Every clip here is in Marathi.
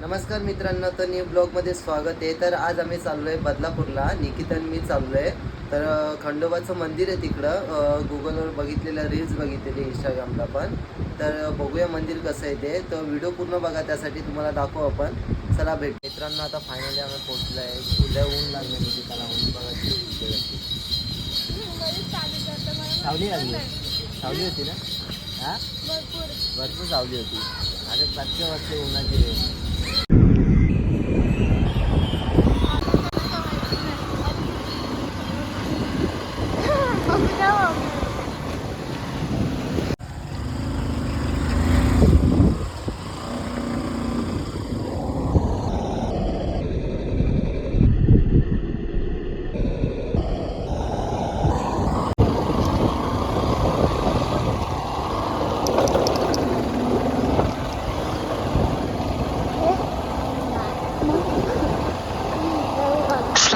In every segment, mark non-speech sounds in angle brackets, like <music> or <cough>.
नमस्कार मित्रांनो तर न्यू ब्लॉगमध्ये स्वागत आहे. तर आज आम्ही चाललो आहे बदलापूरला. निकितन मी चाललो आहे तर खंडोबाचं मंदिर आहे तिकडं. गुगलवर बघितलेलं रील्स बघितलेली इंस्टाग्रामला पण. तर बघूया मंदिर कसं आहे ते. तर व्हिडिओ पूर्ण बघा त्यासाठी तुम्हाला दाखवू आपण. चला भेट. मित्रांनो आता फायनली आम्ही पोहोचलो आहे उद्या ऊन लागले निकिताला ऊन बघायची सावली लागली. सावली होती ना? हा? भरपूर. सावली होती. आता पाचशे वाजते उन्हाची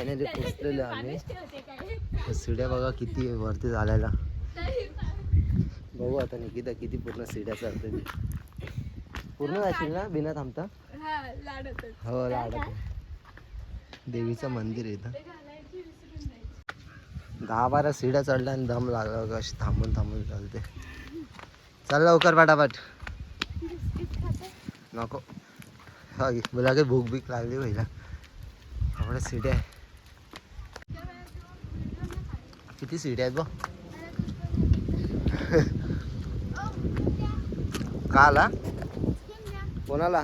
फायनली पोचलेलो आम्ही सिड्या बघा किती वरती झालेला. बघू आता निकिता किती पूर्ण सिड्या चालते. पूर्ण जाशील ना बिना थांबता? हो लाडत देवीचं मंदिर आहे इथं. दहा बारा सिड्या चढल्या आणि दम लागला अशी थांबून थांबून चालते. चल लवकर पटापट. नको. हा काही भूक बीक लागली पहिला आपल्या सिड्या आहे किती सिड्या आहेत बघ. <laughs> का आला कोणाला?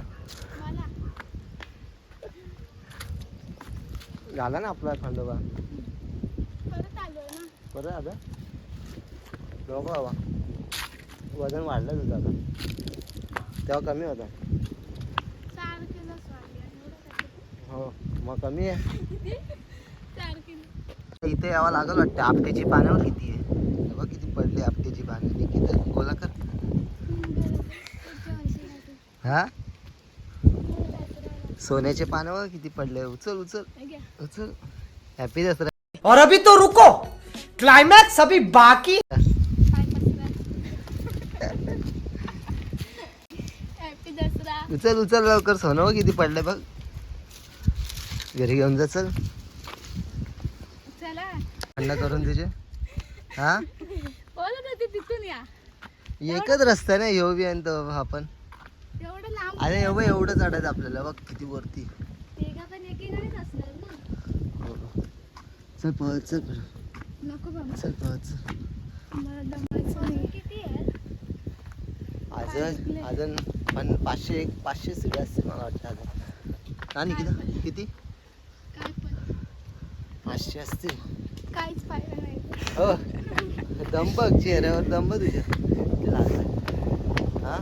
झाला ना आपला खंडोबा? परत आता नको बाबा. वजन वाढलं तुझं आता. तेव्हा कमी होता. किलो हो मग कमी आहे. <laughs> इथे यावं लागल वाटतं. आपटेची पानं किती आहे. बघ किती पडली आपटेची पानं. किती गोला कर. हा? सोन्याचे पानं बघ किती पडले. उचल उचल. उचल. हॅपी दसरा. और अभी तो रुको। क्लाइमैक्स अभी बाकी। हॅपी दसरा. उचल उचल लवकर. सोनं बघ किती पडले बघ. घरी घेऊन जा चल. अन्न करून तुझे? हा? एकच रस्ता आहे ना ह्यो बी आणि तो आपण अरे एवढं एवढं चढायचं आपल्याला. बघ किती वरती. हो. चल पळत चल. चल पळत किती अजून अजून पण पाचशे एक पाचशे सीट असते मला वाटतं अजून निकिता किती? पण. पाचशे असतील. काहीच नाही. हो. चेहऱ्यावर दम बघ तुझ्या. हा?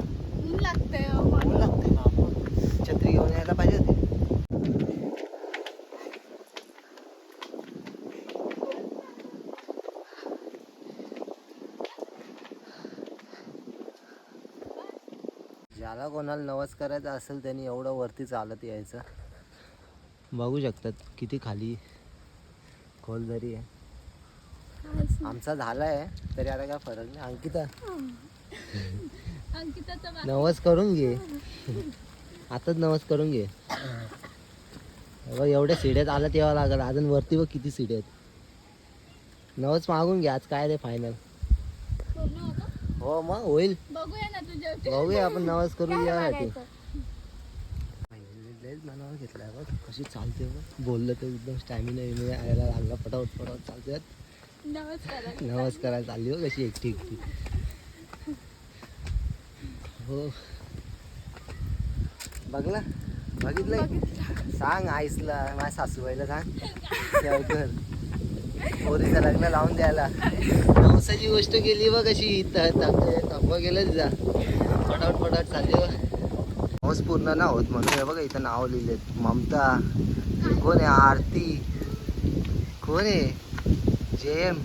ऊन लागतंय अहो ऊन मला. लागते बाबा छत्री घेऊन यायला पाहिजे होती. ज्याला कोणाला नवस करायचा असेल त्यांनी एवढं वरती चालत यायचं. बघू शकतात किती खाली खोल दरी आहे. आमचा झाला आहे तरी आता काय फरक नाही. अंकिता. अंकिताचं नवस करून घे. आताच नवस करून घे. बघ एवढ्या सिड्यात आला तेव्हा लागल. अजून वरती बघ किती सिड्या आहेत. नवस मागून घे आज काय रे फायनल पूर्ण होतं? हो मग होईल. बघूया ना तुझ्या बघूया आपण नवस करू काय यासाठी बघायचं? लयच मनावर घेतलाय बघ. कशी चालते बघ. बोललं तर एकदम स्टॅमिना यायला लागला. पटापट पटापट चालते. नमस्कार. नवस करायला चालली हो कशी एकटी एकटी. हो. बघला बघितलं सांग आईसला माझ्या सासूबाईला सांग. लवकर पोरीचं लग्न लावून द्यायला. नवसाची गोष्ट केली बघ कशी तंब गेलं तिचा पटापट पटाट चालली बघ पाऊस पूर्ण ना होत म्हणून हे बघा इथं नाव लिहिलेत. ममता. कोण आहे? आरती. कोण आहे? जेम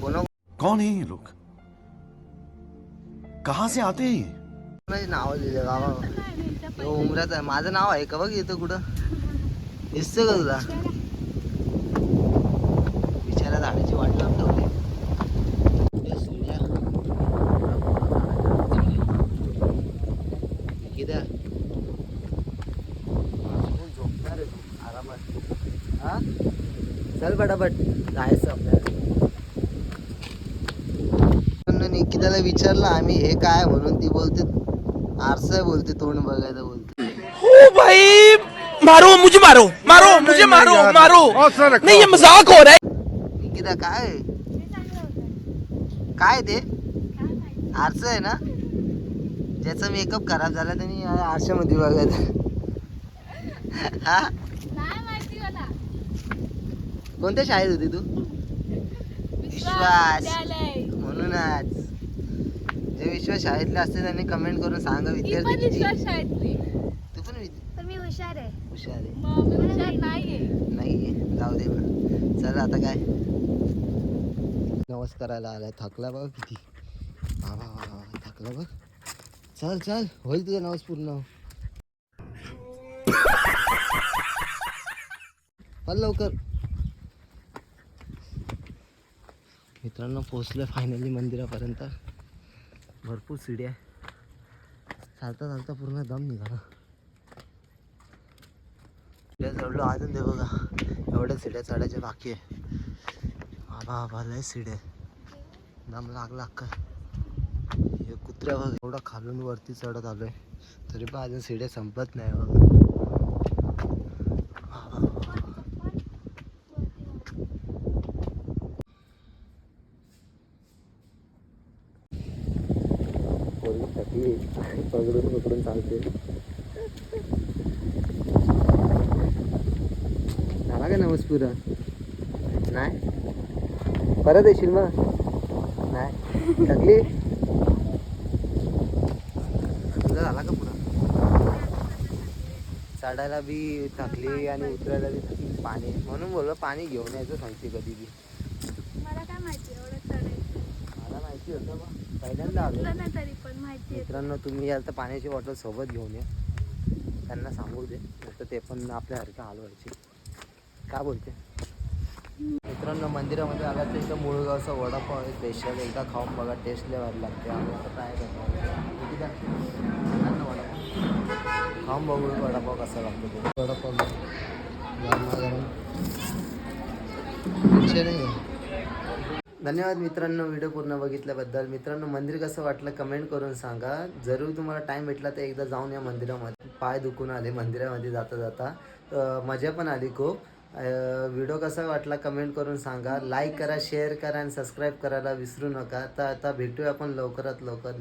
कोण कौन है ये लोग? कहां से आते हैं ये? कोणाचे नाव लिहिले गावा उमरात आहे माझं नाव आहे का बघ इथं कुठं? दिसतं का तुला बिचारा झाडाची वाट लावून ठेवली झोपणार आहे? तू, आरामात. हा? चल पटापट. जायचं आपल्याला. निकिताला विचारलं आम्ही हे काय म्हणून ती बोलते आरसा बोलते तोंड बघायला बोलते. ओ भाई मारो मुझे मारो मारो मुझे मारो मारो. नहीं ये मजाक हो रहा है. निकिता काय? आहे? काय ते? आरसा आहे ना? ज्याचा मेकअप खराब झाला त्यांनी आरशामध्ये बघायचं. हा? नाही कोणत्या शाळेत होती तू? विश्वास. म्हणूनच. जे विश्वास शाळेतले असते त्यांनी कमेंट करून सांगा पण विद्यार्थी किती? तू पण पण हुशार आहे. हुशार आहे. मग मी हुशार नाहीये. नाही जाऊ दे चल आता काय? नमस्काराला आलाय. थकला बघ किती. वा वा वा वा, थकला बघ. चल चल. होईल तुझा नवस पूर्ण. चल लवकर. मित्रांनो पोचलोय फायनली मंदिरापर्यंत. भरपूर सिडी आहे. चालता चालता पूर्ण दम निघाला. सिड्या चढलो अजून दे बघा. एवढ्या सिड्या चढायच्या बाकी आहे. आबा लय सिड्या दम लागला काय हे कुत्र्या बघ. एवढा खालून वरती चढत आलोय. तरी पण अजून सिड्या संपत नाही बघ. पकडून पकडून चालते. झाला का नवस पुरा? नाही. परत येशील मग? नाही. थकली? तुझा झाला का पुरा? चढायला बी थकली आणि उतरायला बी थकली. पाणी म्हणून बोललो पाणी घेऊन यायचं सांगते कधी बी मला काय माहिती एवढं चढायचं मला माहिती होतं बा पहिल्यांदा आलो तुला नाही तरी पण माहिती आहे. मित्रांनो तुम्ही याल तर पाण्याची बॉटल सोबत घेऊन या. त्यांना सांगू दे. तर ते पण आपल्यासारखं हलवायचे काय बोलते? मित्रांनो मंदिरामध्ये आला तर इथं मुळगावचा वडापाव आहे. स्पेशल एकदा खाऊन बघा. टेस्ट लेवायला लागते. आम्ही आता ट्राय करतो वडापाव. खाऊन बघू वडापाव कसा लागतो तो. वडापाव. गरमागरम. टेन्शन नाही आहे. धन्यवाद मित्रांनो व्हिडिओ पूर्ण बघितल्याबद्दल. मित्रांनो मंदिर कसं वाटलं कमेंट करून सांगा. जरूर तुम्हाला टाईम भेटला तर एकदा जाऊन या मंदिरामध्ये. पाय दुखून आले मंदिरामध्ये जाता जाता. मजा पण आली खूप. व्हिडिओ कसा वाटला कमेंट करून सांगा. लाईक करा शेअर करा आणि सबस्क्राईब करायला विसरू नका. तर आता भेटूया आपण लवकरात लवकर.